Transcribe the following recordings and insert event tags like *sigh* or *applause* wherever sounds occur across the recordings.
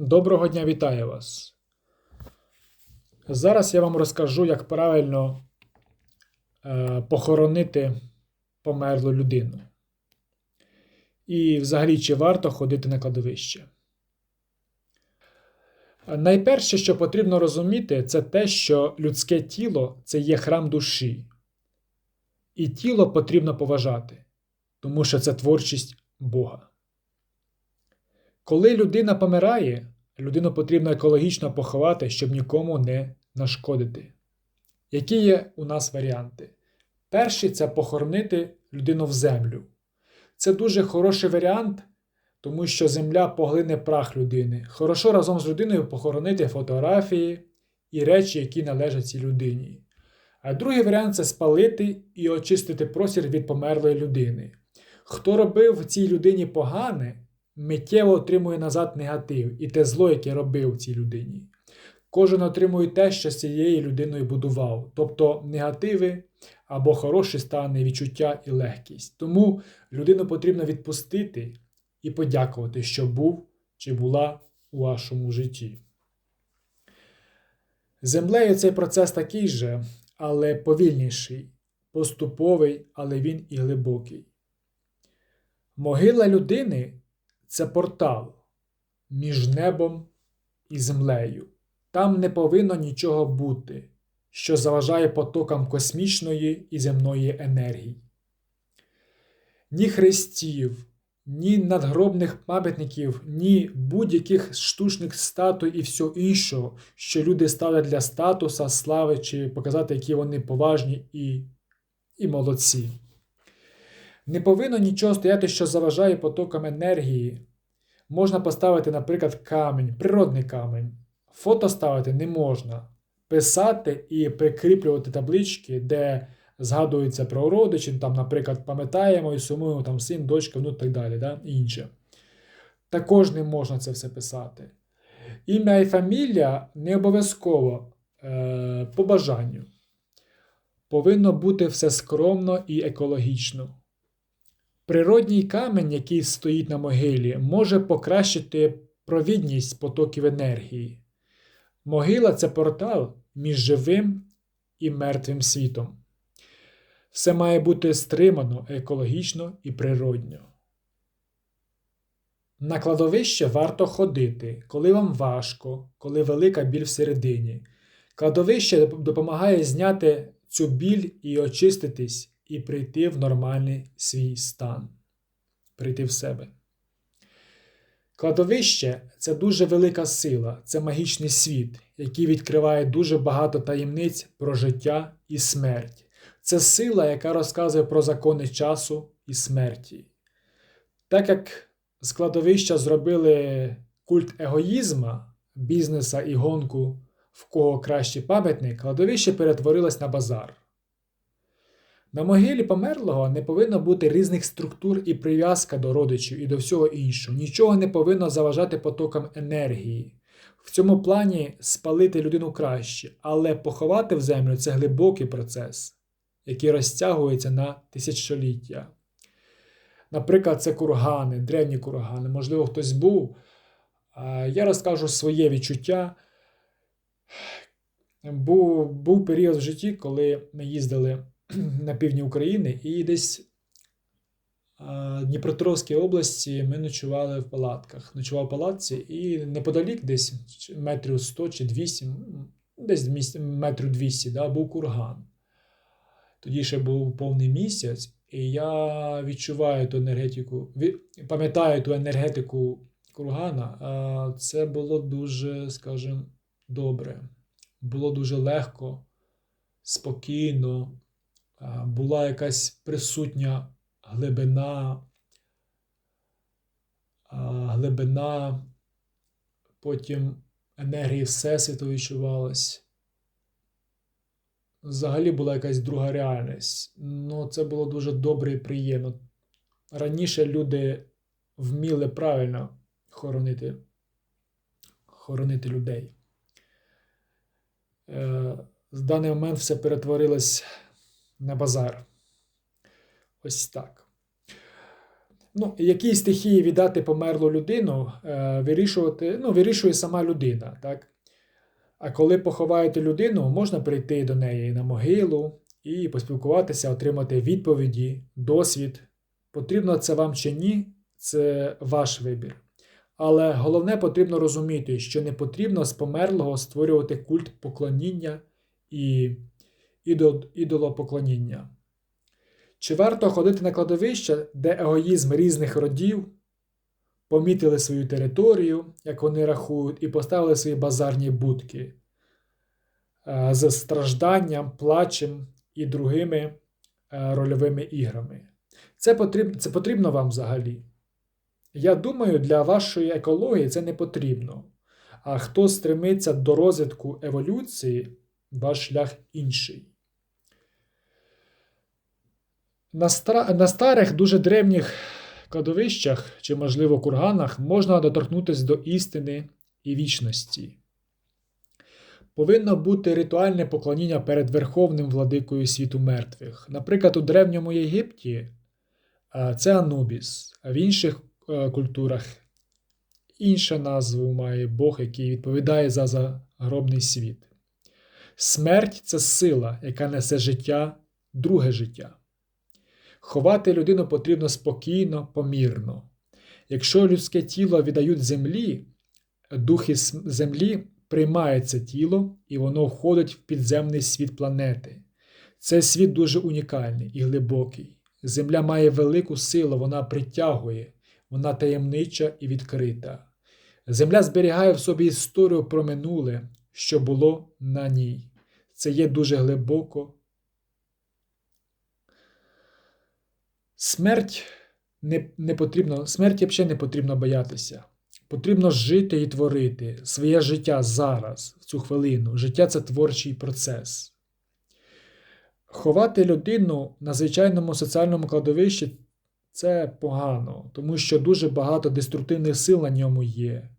Доброго дня, вітаю вас. Зараз я вам розкажу, як правильно е, похоронити померлу людину. І взагалі, чи варто ходити на кладовище. Найперше, що потрібно розуміти, це те, що людське тіло це є храм душі. І тіло потрібно поважати, тому що це творчість Бога. Коли людина помирає, людину потрібно екологічно поховати, щоб нікому не нашкодити. Які є у нас варіанти? Перший це похоронити людину в землю. Це дуже хороший варіант, тому що земля поглине прах людини. Хорошо разом з людиною похоронити фотографії і речі, які належать цій людині. А другий варіант це спалити і очистити простір від померлої людини. Хто робив цій людині погане, миттєво отримує назад негатив і те зло, яке робив цій людині. Кожен отримує те, що з цією людиною будував, тобто негативи або хороші стани, відчуття і легкість. Тому людину потрібно відпустити і подякувати, що був чи була у вашому житті. Землею цей процес такий же, але повільніший, поступовий, але він і глибокий. Могила людини це портал між небом і землею. Там не повинно нічого бути, що заважає потокам космічної і земної енергії. Ні хрестів, ні надгробних пам'ятників, ні будь-яких штучних статуй і всього іншого, що люди ставлять для статуса, слави чи показати, які вони поважні і, і молодці. Не повинно нічого стояти, що заважає потокам енергії. Можна поставити, наприклад, камінь, природний камінь. Фото ставити не можна. Писати і прикріплювати таблички, де згадується про родичів, там, наприклад, пам'ятаємо і сумуємо там син, дочка, і так далі, да? інше. Також не можна це все писати. Ім'я і фамілія не обов'язково е, по бажанню. Повинно бути все скромно і екологічно. Природній камінь, який стоїть на могилі, може покращити провідність потоків енергії. Могила це портал між живим і мертвим світом. Все має бути стримано екологічно і природньо. На кладовище варто ходити, коли вам важко, коли велика біль всередині. Кладовище допомагає зняти цю біль і очиститись і прийти в нормальний свій стан, прийти в себе. Кладовище це дуже велика сила, це магічний світ, який відкриває дуже багато таємниць про життя і смерть. Це сила, яка розказує про закони часу і смерті. Так як з кладовища зробили культ егоїзма, бізнеса і гонку, в кого кращий пам'ятник, кладовище перетворилось на базар. На могилі померлого не повинно бути різних структур і прив'язка до родичів і до всього іншого. Нічого не повинно заважати потокам енергії. В цьому плані спалити людину краще, але поховати в землю це глибокий процес, який розтягується на тисячоліття. Наприклад, це кургани, древні кургани. Можливо, хтось був. Я розкажу своє відчуття. Був, був період в житті, коли ми їздили *clears throat* на півдні України, і десь в Дніпропетровській області ми ночували в палатках. Ночував в палатці, і неподалік, десь метрів 100 чи 200, десь метрів 200, да, був курган. Тоді ще був повний місяць, і я відчуваю ту енергетику, пам'ятаю ту енергетику кургана. Це було дуже, скажімо, добре. Було дуже легко, спокійно була якась присутня глибина, глибина, потім енергії Всесвіту відчувалась. Взагалі була якась друга реальність. Ну, це було дуже добре і приємно. Раніше люди вміли правильно хоронити, хоронити людей. Е, в даний момент все перетворилось на базар. Ось так. Ну, якій стихії віддати померлу людину, е, вирішувати, ну, вирішує сама людина. Так? А коли поховаєте людину, можна прийти до неї на могилу і поспілкуватися, отримати відповіді, досвід. Потрібно це вам чи ні, це ваш вибір. Але головне потрібно розуміти, що не потрібно з померлого створювати культ поклоніння і ідолопоклоніння. Чи варто ходити на кладовище, де егоїзм різних родів помітили свою територію, як вони рахують, і поставили свої базарні будки е, з стражданням, плачем і другими е, рольовими іграми? Це потрібно, це потрібно вам взагалі? Я думаю, для вашої екології це не потрібно. А хто стремиться до розвитку еволюції, ваш шлях інший. На, стра... на старих, дуже древніх кладовищах чи, можливо, курганах можна доторкнутися до істини і вічності. Повинно бути ритуальне поклоніння перед Верховним владикою світу мертвих. Наприклад, у Древньому Єгипті це Анубіс, а в інших е, культурах інша назву має Бог, який відповідає за загробний світ. Смерть це сила, яка несе життя, друге життя. Ховати людину потрібно спокійно, помірно. Якщо людське тіло віддають землі, духи землі приймають це тіло і воно входить в підземний світ планети. Цей світ дуже унікальний і глибокий. Земля має велику силу, вона притягує, вона таємнича і відкрита. Земля зберігає в собі історію про минуле, що було на ній. Це є дуже глибоко. Смерть не, не потрібно, смерті взагалі не потрібно боятися. Потрібно жити і творити своє життя зараз, в цю хвилину. Життя це творчий процес. Ховати людину на звичайному соціальному кладовищі це погано, тому що дуже багато деструктивних сил на ньому є.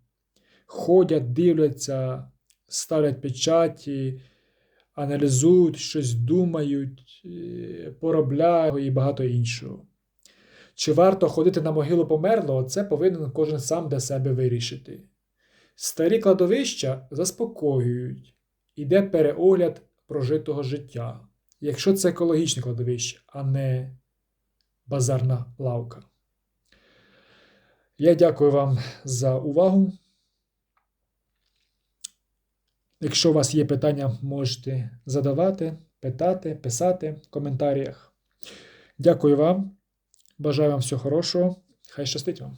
Ходять, дивляться, ставлять печаті, аналізують, щось думають, е, поробляють і багато іншого. Чи варто ходити на могилу померлого, це повинен кожен сам для себе вирішити. Старі кладовища заспокоюють, іде переогляд прожитого життя, якщо це екологічне кладовище, а не базарна лавка. Я дякую вам за увагу. Якщо у вас є питання, можете задавати, питати, писати в коментарях. Дякую вам. Бажаю вам всього хорошого. Хай щастить вам.